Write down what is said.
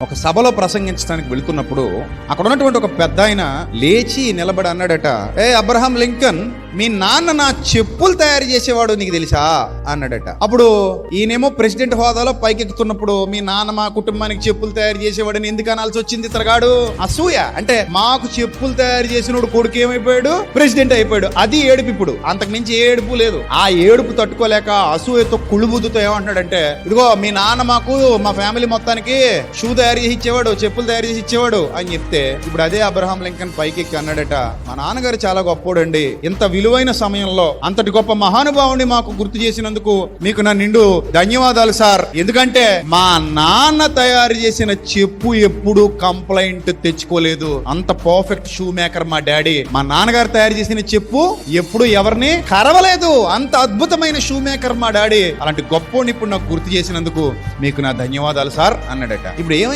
ఒక సభలో ప్రసంగించడానికి వెళ్తున్నప్పుడు అక్కడ ఉన్నటువంటి ఒక పెద్ద ఆయన లేచి నిలబడి అన్నాడట ఏ అబ్రహాం లింకన్ మీ నాన్న నా చెప్పులు తయారు చేసేవాడు నీకు తెలుసా? అన్నాడట. అప్పుడు ఈయనేమో ప్రెసిడెంట్ హోదాలో పైకెక్కుతున్నప్పుడు మీ నాన్న మా కుటుంబానికి చెప్పులు తయారు చేసేవాడని ఎందుకు అనాల్సి వచ్చింది తిరగాడు? అసూయ అంటే మాకు చెప్పులు తయారు చేసినోడు కొడుకు ఏమైపోయాడు? ప్రెసిడెంట్ అయిపోయాడు. అది ఏడుపు ఇప్పుడు. అంతకు మించి ఏ ఏడుపు లేదు. ఆ ఏడుపు తట్టుకోలేక అసూయతో కుళ్ళుబుద్దుతో ఏమంటున్నాడంటే ఇదిగో మీ నాన్న మాకు మా ఫ్యామిలీ మొత్తానికి షూ తయారు చేసి ఇచ్చేవాడు చెప్పులు తయారు చేసి ఇచ్చేవాడు అని చెప్తే ఇప్పుడు అదే అబ్రహాం లింకన్ పైకి ఎక్కి అన్నాడట మా నాన్నగారు చాలా గొప్పోడండి. ఇంత విలువైన సమయంలో అంతటి గొప్ప మహానుభావుని మాకు గుర్తు చేసినందుకు మీకు నా నిండు ధన్యవాదాలు సార్. ఎందుకంటే మా నాన్న తయారు చేసిన చెప్పు ఎప్పుడు కంప్లైంట్ తెచ్చుకోలేదు. అంత పర్ఫెక్ట్ షూ మేకర్ మా డాడీ. మా నాన్నగారు తయారు చేసిన చెప్పు ఎప్పుడు ఎవరిని కరవలేదు. అంత అద్భుతమైన షూ మేకర్ మా డాడీ. అలాంటి గొప్పోని ఇప్పుడు నాకు గుర్తు చేసినందుకు మీకు నా ధన్యవాదాలు సార్ అన్నాడట. ఇప్పుడు ఏమైనా